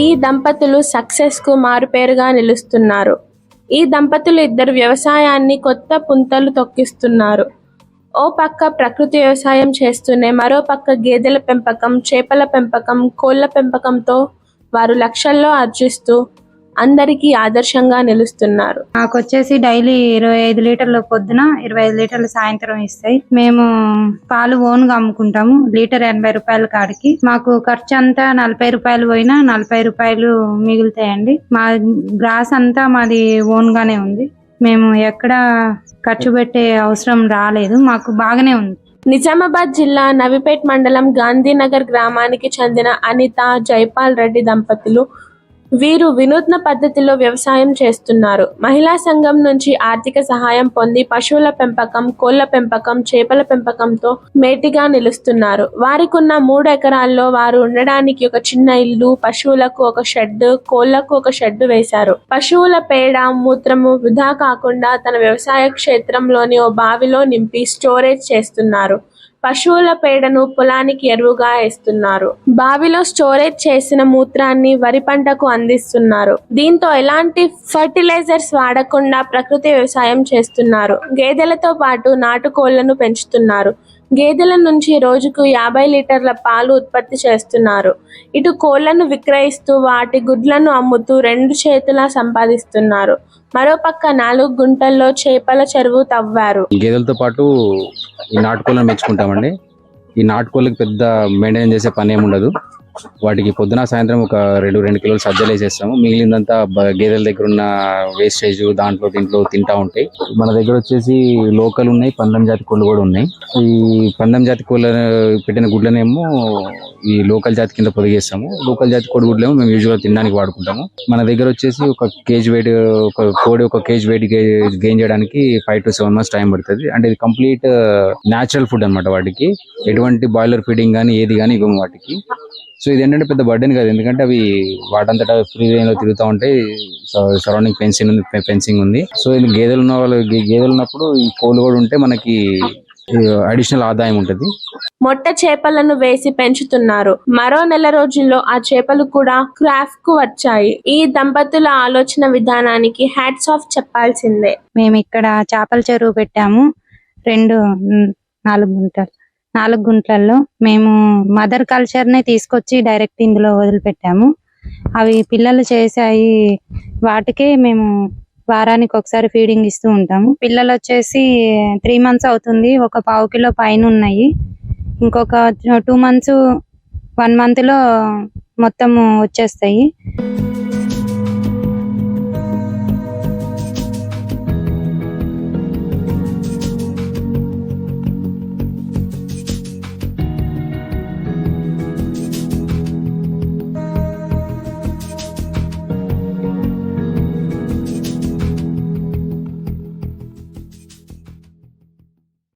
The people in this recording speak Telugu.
ఈ దంపతులు సక్సెస్కు మారుపేరుగా నిలుస్తున్నారు. ఈ దంపతులు ఇద్దరు వ్యవసాయాన్ని కొత్త పుంతలు తొక్కిస్తున్నారు. ఓ పక్క ప్రకృతి వ్యవసాయం చేస్తూనే మరో పక్క గేదెల పెంపకం చేపల పెంపకం కోళ్ళ పెంపకంతో వారు లక్షల్లో ఆర్జిస్తూ అందరికీ ఆదర్శంగా నిలుస్తున్నారు. మాకు వచ్చేసి డైలీ ఇరవై ఐదు లీటర్లు పొద్దున ఇరవై ఐదు లీటర్లు సాయంత్రం ఇస్తాయి. మేము పాలు ఓన్గా అమ్ముకుంటాము. లీటర్ ఎనభై రూపాయల కాడికి. మాకు ఖర్చు అంతా నలభై రూపాయలు పోయినా నలభై రూపాయలు మిగులుతాయండి. మా గ్రాస్ అంతా మాది ఓన్ గానే ఉంది. మేము ఎక్కడ ఖర్చు పెట్టే అవసరం రాలేదు. మాకు బాగానే ఉంది. నిజామాబాద్ జిల్లా నవిపేట్ మండలం గాంధీనగర్ గ్రామానికి చెందిన అనిత జైపాల్ రెడ్డి దంపతులు వీరు వినూత్న పద్ధతిలో వ్యవసాయం చేస్తున్నారు. మహిళా సంఘం నుంచి ఆర్థిక సహాయం పొంది పశువుల పెంపకం కోళ్ళ పెంపకం చేపల పెంపకంతో మేటిగా నిలుస్తున్నారు. వారికున్న మూడు ఎకరాల్లో వారు ఉండడానికి ఒక చిన్న ఇల్లు పశువులకు ఒక షెడ్ కోళ్ళకు ఒక షెడ్ వేశారు. పశువుల పేడ మూత్రము వృధా కాకుండా తన వ్యవసాయ క్షేత్రంలోని ఓ బావిలో నింపి స్టోరేజ్ చేస్తున్నారు. పశువుల పేడను పొలానికి ఎరువుగా వేస్తున్నారు బావిలో స్టోరేజ్ చేసిన మూత్రాన్ని వరి పంటకు అందిస్తున్నారు. దీంతో ఎలాంటి ఫర్టిలైజర్స్ వాడకుండా ప్రకృతి వ్యవసాయం చేస్తున్నారు. గేదెలతో పాటు నాటుకోళ్ళను పెంచుతున్నారు. గేదెల నుంచి రోజుకు యాభై లీటర్ల పాలు ఉత్పత్తి చేస్తున్నారు. ఇటు కోళ్ళను విక్రయిస్తూ వాటి గుడ్లను అమ్ముతూ రెండు చేతులా సంపాదిస్తున్నారు. మరోపక్క నాలుగు గుంటల్లో చేపల చెరువు తవ్వారు. గేదెలతో పాటు ఈ నాటుకోళ్ళను పెంచుకుంటామండి. ఈ నాటుకోళ్ళకి పెద్ద మెయింటైన్ చేసే పని ఏమి ఉండదు వాటికి పొద్దున సాయంత్రం ఒక రెండు రెండు కిలోలు సజ్జలు వేసేస్తాము. మిగిలిందంతా గేదెల దగ్గర ఉన్న వేస్టేజ్ దాంట్లో దీంట్లో తింటా ఉంటాయి. మన దగ్గర వచ్చేసి లోకల్ ఉన్నాయి పందం జాతి కోళ్ళు కూడా ఉన్నాయి. ఈ పందం జాతి కోళ్ళ పెట్టిన గుడ్లనేమో ఈ లోకల్ జాతి కింద పొదిగేస్తాము. లోకల్ జాతి కోడి గుడ్లేమో మేము యూజువల్గా తినడానికి వాడుకుంటాము. మన దగ్గర వచ్చేసి ఒక కేజీ వెయిట్ ఒక కోడి ఒక కేజీ వెయిట్ గెయిన్ చేయడానికి five to seven months time పడుతుంది. అంటే ఇది కంప్లీట్ న్యాచురల్ ఫుడ్ అన్నమాట వాటికి. ఎటువంటి బాయిలర్ ఫీడింగ్ కానీ ఏది కానీ ఇవ్వము వాటికి. సో ఇది ఏంటంటే పెద్ద బర్డెన్ కాదు. ఎందుకంటే అవి వాటంతటా ఫ్రీ లో తిరుగుతూ ఉంటాయి. సరౌండింగ్ ఫెన్సింగ్ ఉంది ఫెన్సింగ్ ఉంది. సో ఇది గేదెలు ఉన్న వాళ్ళు గేదెలు ఉన్నప్పుడు ఈ కోళ్ళు కూడా ఉంటే మనకి అడిషనల్ ఆదాయం ఉంటుంది. మొట్ట చేపలను వేసి పెంచుతున్నారు. మరో నెల రోజుల్లో ఆ చేపలు కూడా క్రాఫ్ట్కు వచ్చాయి. ఈ దంపతుల ఆలోచన విధానానికి హ్యాట్స్ ఆఫ్ చెప్పాల్సిందే. మేము ఇక్కడ చేపల చెరువు పెట్టాము. రెండు నాలుగు గుంటలు. నాలుగు గుంటలలో మేము మదర్ కల్చర్నే తీసుకొచ్చి డైరెక్ట్ ఇందులో వదిలిపెట్టాము. అవి పిల్లలు చేసాయి వాటికే మేము వారానికి ఒకసారి ఫీడింగ్ ఇస్తూ ఉంటాము. పిల్లలు వచ్చేసి త్రీ మంత్స్ అవుతుంది ఒక పావు కిలో పైన ఉన్నాయి. ఇంకొక టూ మంత్స్ వన్ మంత్లో మొత్తం వచ్చేస్తాయి.